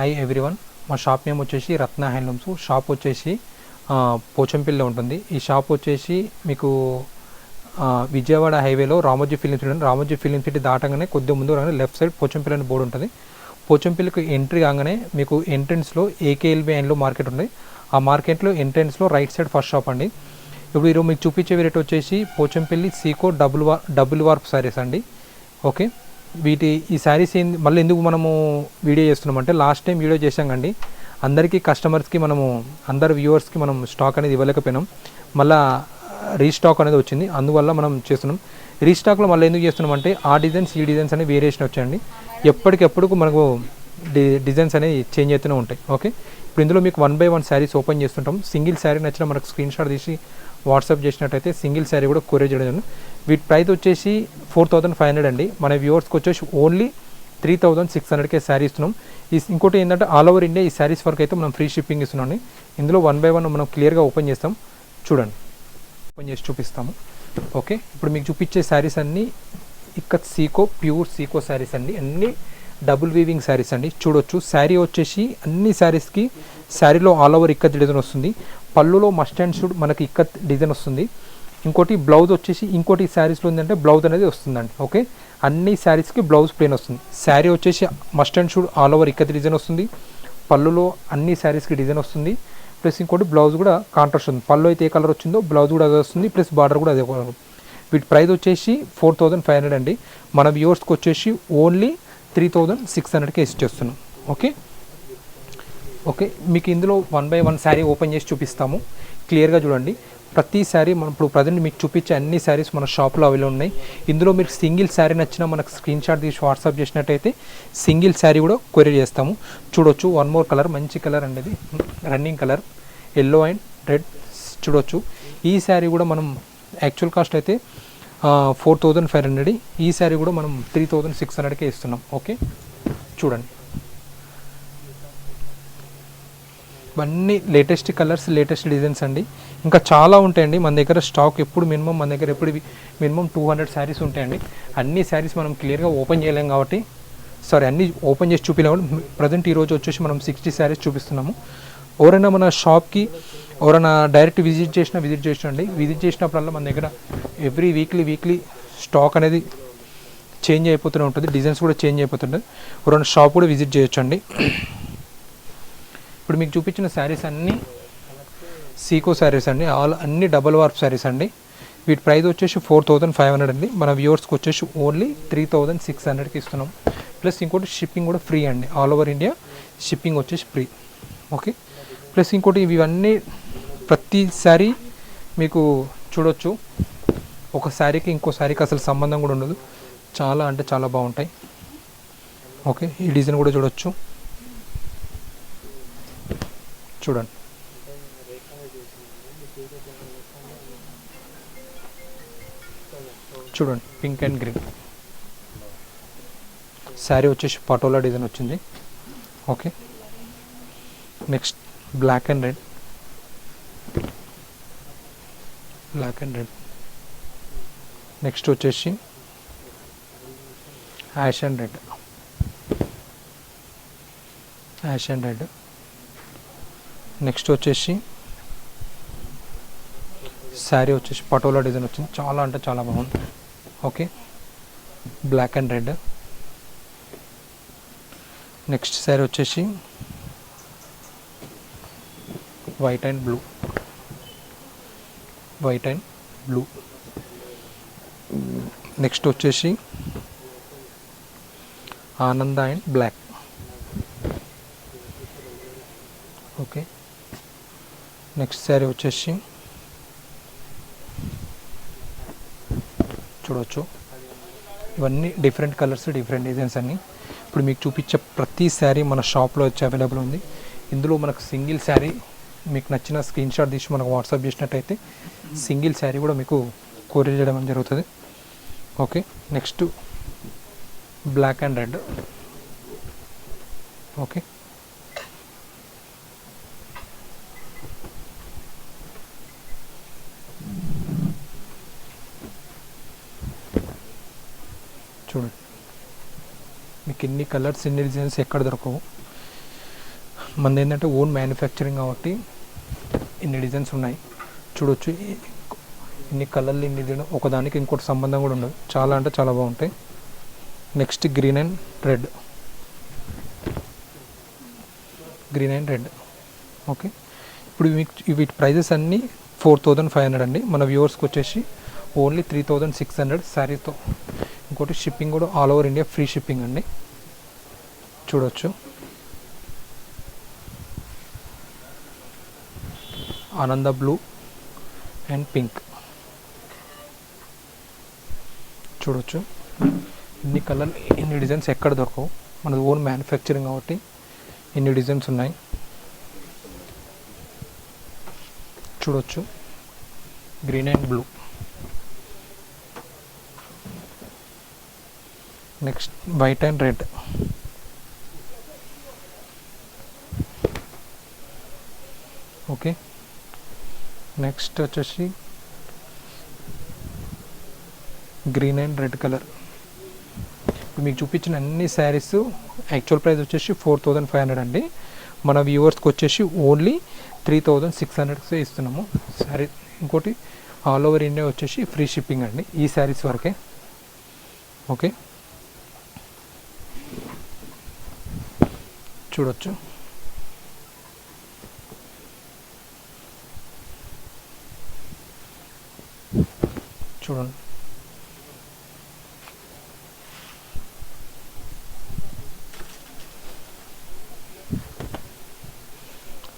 Hi everyone మా shop name వచ్చేసి Ratna handlooms shop వచ్చేసి పోచంపల్లిలో ఉంటుంది. ఈ షాప్ వచ్చేసి మీకు విజయవాడ హైవేలో Ramoji film city Ramoji film city దాటగానే కొద్దిగా ముందు రాగానే లెఫ్ట్ సైడ్ పోచంపల్లి అని బోర్డు ఉంటుంది. పోచంపల్లికి ఎంట్రీ కాగానే మీకు ఎంట్రన్స్లో ఏకేఎల్బి అండ్లో మార్కెట్ ఉంది. ఆ మార్కెట్లో ఎంట్రన్స్లో రైట్ సైడ్ ఫస్ట్ షాప్ అండి. ఇప్పుడు ఈరోజు మీకు చూపించే రేట్ వచ్చేసి Pochampally Seeko double war double warp saris అండి. ఓకే వీటి ఈ శారీస్ ఏంది మళ్ళీ ఎందుకు మనము వీడియో చేస్తున్నామంటే లాస్ట్ టైం వీడియో చేసాం కండి. అందరికీ కస్టమర్స్కి మనము అందరు వ్యూవర్స్కి మనం స్టాక్ అనేది ఇవ్వలేకపోయినాం. మళ్ళా రీస్టాక్ అనేది వచ్చింది. అందువల్ల మనం చేస్తున్నాం. రీస్టాక్లో మళ్ళీ ఎందుకు చేస్తున్నాం అంటే ఆ డిజైన్స్ ఈ డిజైన్స్ అనేవి వేరియేషన్ వచ్చాయండి. ఎప్పటికెప్పుడు మనకు డి డిజైన్స్ అనేవి చేంజ్ అవుతూనే ఉంటాయి. ఓకే? ఇప్పుడు ఇందులో మీకు one by one saris open చేస్తుంటాం. సింగిల్ శారీ నచ్చిన మనకు స్క్రీన్ షాట్ తీసి వాట్సాప్ చేసినట్టయితే సింగిల్ శారీ కూడా కొరియర్ చేయడం జరుగుతుంది. వీటి ప్రైస్ వచ్చేసి ఫోర్ థౌసండ్ ఫైవ్ హండ్రెడ్ అండి. మన వ్యూవర్స్కి వచ్చేసి ఓన్లీ త్రీ థౌసండ్ సిక్స్ హండ్రెడ్కే శారీ ఇస్తున్నాం. ఈ ఇంకోటి ఏంటంటే ఆల్ ఓవర్ ఇండియా ఈ శారీస్ వరకు అయితే మనం ఫ్రీ షిప్పింగ్ ఇస్తున్నాం ఇందులో వన్ బై వన్ మనం క్లియర్గా ఓపెన్ చేస్తాం. చూడండి. ఓపెన్ చేసి చూపిస్తాము. ఓకే. ఇప్పుడు మీకు చూపించే శారీస్ అన్నీ ఇక్కత్ సీకో ప్యూర్ సీకో శారీస్ అండి. అన్నీ డబుల్ వీవింగ్ శారీస్ అండి. చూడొచ్చు. శారీ వచ్చేసి అన్ని శారీస్కి శారీలో ఆల్ ఓవర్ ఇక్కత్ డిజైన్ వస్తుంది. పళ్ళులో మస్ట్ అండ్ షుడ్ మనకి ఇక్కత్ డిజైన్ వస్తుంది. ఇంకోటి బ్లౌజ్ వచ్చేసి ఇంకోటి శారీస్లో ఉందంటే బ్లౌజ్ అనేది వస్తుందండి ఓకే అన్ని శారీస్కి బ్లౌజ్ ప్లేన్ వస్తుంది. శారీ వచ్చేసి must and should all over ikat design వస్తుంది. పళ్ళులో అన్ని శారీస్కి డిజైన్ వస్తుంది. ప్లస్ ఇంకోటి బ్లౌజ్ కూడా కాంట్రాస్ట్ ఉంది. పళ్ళు అయితే ఏ కలర్ వచ్చిందో బ్లౌజ్ కూడా అదే వస్తుంది ప్లస్ బార్డర్ కూడా అదే కలర్ వీటి ప్రైస్ వచ్చేసి ఫోర్ థౌజండ్ ఫైవ్ హండ్రెడ్ అండి. మన వ్యూవర్స్కి వచ్చేసి ఓన్లీ త్రీ థౌజండ్ సిక్స్ హండ్రెడ్కే ఇచ్చేస్తున్నాం ఓకే ఓకే మీకు ఇందులో one by one sari open చేసి చూపిస్తాము. క్లియర్గా చూడండి. ప్రతి శారీ మనం ఇప్పుడు ప్రజెంట్ మీకు చూపించే అన్ని శారీస్ మన షాప్లో అవైలబుల్ ఉన్నాయి. ఇందులో మీరు సింగిల్ శారీ నచ్చినా మనకు స్క్రీన్ షాట్ తీసి వాట్సాప్ చేసినట్టయితే సింగిల్ శారీ కూడా కొరియర్ చేస్తాము. చూడొచ్చు వన్ మోర్ కలర్ మంచి కలర్ అండి ఇది running colour yellow and red చూడొచ్చు. ఈ శారీ కూడా మనం యాక్చువల్ కాస్ట్ అయితే ఫోర్ థౌజండ్ ఫైవ్ హండ్రెడ్. ఈ శారీ కూడా మనం త్రీ థౌజండ్ సిక్స్ హండ్రెడ్కే ఇస్తున్నాం. ఓకే? చూడండి. ఇవన్నీ లేటెస్ట్ కలర్స్ లేటెస్ట్ డిజైన్స్ అండి. ఇంకా చాలా ఉంటాయండి. మన దగ్గర స్టాక్ ఎప్పుడు మినిమం మన దగ్గర ఎప్పుడు మినిమం టూ హండ్రెడ్ శారీస్ ఉంటాయండి. అన్ని శారీస్ మనం క్లియర్గా ఓపెన్ చేయలేం కాబట్టి సారీ అన్ని ఓపెన్ చేసి చూపిలేము ప్రజెంట్ ఈరోజు వచ్చేసి మనం సిక్స్టీ శారీస్ చూపిస్తున్నాము. ఎవరైనా మన షాప్కి ఎవరైనా డైరెక్ట్ విజిట్ చేసినా విజిట్ చేసినండి విజిట్ చేసినప్పుడల్లా మన దగ్గర ఎవ్రీ వీక్లీ వీక్లీ స్టాక్ అనేది చేంజ్ అయిపోతూనే ఉంటుంది. డిజైన్స్ కూడా చేంజ్ అయిపోతుంటుంది ఎవరైనా షాప్ కూడా విజిట్ చేయొచ్చండి ఇప్పుడు మీకు చూపించిన శారీస్ అన్నీ సీకో శారీస్ అండి. ఆల్ అన్ని డబల్ వార్ప్ శారీస్ అండి. వీటి ప్రైస్ వచ్చేసి ఫోర్ థౌజండ్ ఫైవ్ హండ్రెడ్ అండి. మన వ్యూవర్స్కి వచ్చేసి ఓన్లీ త్రీ థౌజండ్ సిక్స్ హండ్రెడ్కి ఇస్తున్నాం. ప్లస్ ఇంకోటి షిప్పింగ్ కూడా ఫ్రీ అండి. ఆల్ ఓవర్ ఇండియా షిప్పింగ్ వచ్చేసి ఫ్రీ. ఓకే? ప్లస్ ఇంకోటి ఇవన్నీ ప్రతిసారి మీకు చూడొచ్చు. ఒక శారీకి ఇంకో శారీకి అసలు సంబంధం కూడా ఉండదు. చాలా అంటే చాలా బాగుంటాయి. ఓకే? ఈ డిజైన్ కూడా చూడొచ్చు. చూడండి. చూడండి పింక్ అండ్ గ్రీన్. శారీ వచ్చేసి పటోలా డిజైన్ వచ్చింది. Okay. Next black and red. Black and red. Next వచ్చేసి ash and red. Ash and red. Next వచ్చేసి శారీ వచ్చేసి పటోలా డిజైన్ వచ్చింది. చాలా అంటే చాలా బాగుంది. Okay. Black and red next sari వచ్చేసి white and blue white and blue next వచ్చేసి ఆనంద and black okay. Next sari వచ్చేసి చూడవచ్చు ఇవన్నీ డిఫరెంట్ కలర్స్ డిఫరెంట్ డిజైన్స్ అన్నీ. ఇప్పుడు మీకు చూపించే ప్రతి శారీ మన షాప్లో వచ్చి అవైలబుల్ ఉంది. ఇందులో మనకు సింగిల్ శారీ మీకు నచ్చిన స్క్రీన్ షాట్ తీసి మనకు వాట్సాప్ చేసినట్టయితే సింగిల్ శారీ కూడా మీకు కొరియర్ చేయడం జరుగుతుంది. Okay next black and red okay చూడండి మీకు ఎన్ని కలర్స్ ఎన్ని డిజైన్స్ ఎక్కడ దొరకవు. మనది ఏంటంటే ఓన్ మ్యానుఫ్యాక్చరింగ్ కాబట్టి ఇన్ని డిజైన్స్ ఉన్నాయి. చూడొచ్చు. ఎన్ని ఇన్ని కలర్లు ఇన్ని డిజైన్ ఒకదానికి ఇంకోటి సంబంధం కూడా ఉండదు. చాలా అంటే చాలా బాగుంటాయి. Next green and red. Green and red. Okay. ఇప్పుడు మీకు వీటి ప్రైజెస్ అన్నీ ఫోర్ థౌజండ్ ఫైవ్ హండ్రెడ్ అండి. మన వ్యూవర్స్కి వచ్చేసి only three thousand six hundred శారీతో. ఇంకోటి షిప్పింగ్ కూడా all over India free shipping అండి. చూడొచ్చు. ఆనంద బ్లూ అండ్ పింక్. చూడొచ్చు. ఇన్ని కలర్ ఇన్ని డిజైన్స్ ఎక్కడ దొరకవు. మనది ఓన్ మ్యానుఫ్యాక్చరింగ్ కాబట్టి ఇన్ని డిజైన్స్ ఉన్నాయి. చూడొచ్చు. Green and blue next white and red. Okay. Next వచ్చేసి గ్రీన్ అండ్ రెడ్ కలర్. ఇప్పుడు మీకు చూపించిన అన్ని శారీస్ యాక్చువల్ ప్రైస్ వచ్చేసి ఫోర్ థౌజండ్ ఫైవ్ హండ్రెడ్ అండి. మన వ్యూవర్స్కి వచ్చేసి ఓన్లీ త్రీ థౌజండ్ సిక్స్ హండ్రెడ్సే ఇస్తున్నాము. శారీ ఇంకోటి ఆల్ ఓవర్ ఇండియా వచ్చేసి ఫ్రీ షిప్పింగ్ అండి ఈ శారీస్ వరకే. ఓకే. చూడొచ్చు చూడండి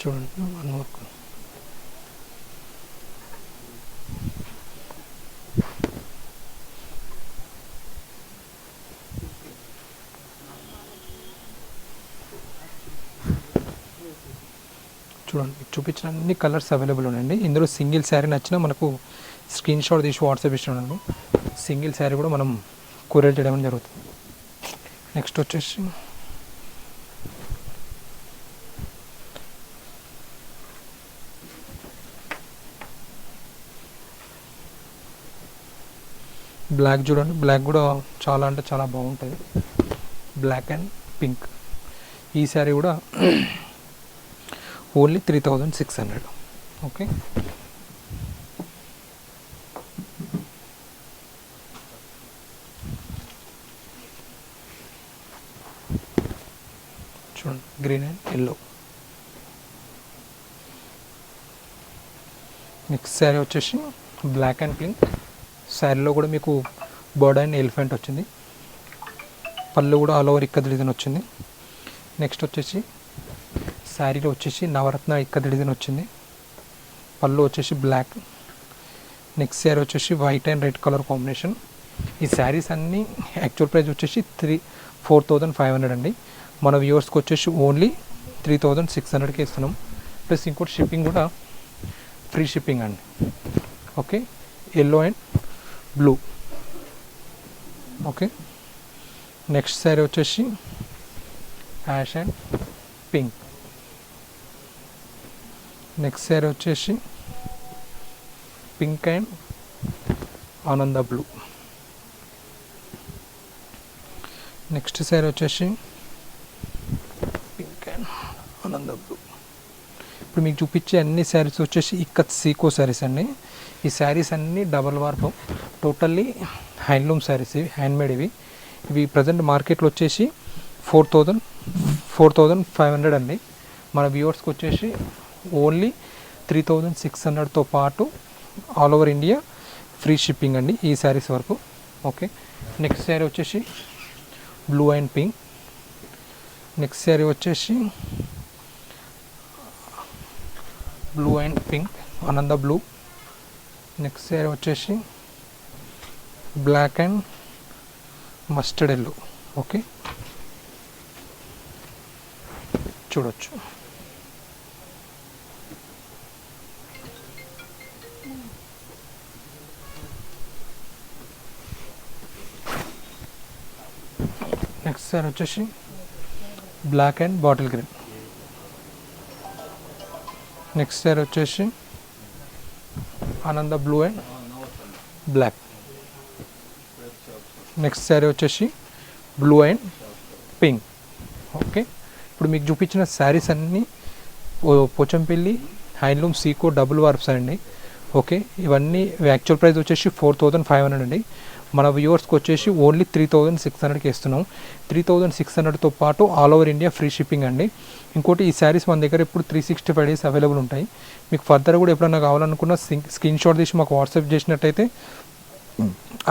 చూడండి వన్ మోర్ చూడండి మీకు చూపించిన అన్ని కలర్స్ అవైలబుల్ ఉన్నాయండి. ఇందులో సింగిల్ శారీ నచ్చినా మనకు స్క్రీన్ షాట్ తీసి వాట్సాప్ ఇస్తున్నాను సింగిల్ శారీ కూడా మనం కొరియర్ చేయడం జరుగుతుంది. నెక్స్ట్ వచ్చేసి బ్లాక్ చూడండి. బ్లాక్ కూడా చాలా అంటే చాలా బాగుంటుంది. Black and pink. ఈ శారీ కూడా only three thousand six hundred. Okay? చూడండి green and yellow next sari వచ్చేసి బ్లాక్ అండ్ పింక్. శారీలో కూడా మీకు బర్డ్ అండ్ ఎలిఫెంట్ వచ్చింది. పళ్ళు కూడా ఆల్ ఓవర్ ఇక్కడ డిజైన్ వచ్చింది. నెక్స్ట్ వచ్చేసి శారీలో వచ్చేసి నవరత్న ఇక్కద డిజైన్ వచ్చింది. పళ్ళు వచ్చేసి బ్లాక్. నెక్స్ట్ శారీ వచ్చేసి white and red colour combination. ఈ శారీస్ అన్నీ యాక్చువల్ ప్రైస్ వచ్చేసి three four thousand five hundred అండి. మన వ్యూవర్స్కి వచ్చేసి ఓన్లీ త్రీ థౌజండ్ సిక్స్ హండ్రెడ్కి ఇస్తున్నాం. ప్లస్ ఇంకోటి షిప్పింగ్ కూడా ఫ్రీ షిప్పింగ్ అండి. Okay? Yellow and blue. Okay? Next sari వచ్చేసి ash and pink. Next sari వచ్చేసి పింక్ అండ్ ఆనంద బ్లూ. నెక్స్ట్ శారీ వచ్చేసి పింక్ అండ్ ఆనంద బ్లూ. ఇప్పుడు మీకు చూపించే అన్ని శారీస్ వచ్చేసి ఇక్కత్ సీకో శారీస్ అండి. ఈ శారీస్ అన్నీ double warp totally handloom saris ఇవి హ్యాండ్మేడ్ ఇవి. ఇవి ప్రజెంట్ మార్కెట్లో వచ్చేసి four thousand four thousand five hundred అండి. మన వ్యూవర్స్కి వచ్చేసి ఓన్లీ త్రీ థౌజండ్ సిక్స్ హండ్రెడ్తో పాటు all over India free shipping అండి ఈ శారీస్ వరకు. ఓకే. నెక్స్ట్ శారీ వచ్చేసి blue and pink. Next sari వచ్చేసి బ్లూ అండ్ పింక్ ఆనంద బ్లూ. నెక్స్ట్ శారీ వచ్చేసి black and mustard yellow. Okay. చూడొచ్చు. సార్ వచ్చేసి black and bottle green. Next sir వచ్చేసి ఆనంద blue and black. Next sari వచ్చేసి బ్లూ అండ్ పింక్. ఓకే. ఇప్పుడు మీకు చూపించిన శారీస్ అన్నీ Pochampally handloom Seeko double warps అండి. ఓకే. ఇవన్నీ యాక్చువల్ ప్రైస్ వచ్చేసి ఫోర్ థౌజండ్ ఫైవ్ హండ్రెడ్ అండి. మన వ్యూవర్స్కి వచ్చేసి ఓన్లీ త్రీ థౌజండ్ సిక్స్ హండ్రెడ్కి ఇస్తున్నాం. త్రీ థౌజండ్ సిక్స్ హండ్రెడ్తో పాటు all over India free shipping అండి. ఇంకోటి ఈ శారీస్ మన దగ్గర ఇప్పుడు three sixty five days available ఉంటాయి. మీకు ఫర్దర్ కూడా ఎప్పుడైనా కావాలనుకున్న స్క్రీన్ షాట్ తీసి మాకు వాట్సాప్ చేసినట్టయితే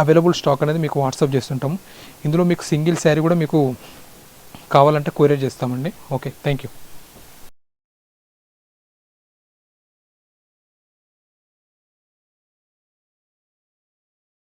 అవైలబుల్ స్టాక్ అనేది మీకు వాట్సాప్ చేస్తుంటాం. ఇందులో మీకు సింగిల్ శారీ కూడా మీకు కావాలంటే కొరియర్ చేస్తామండి. Okay thank you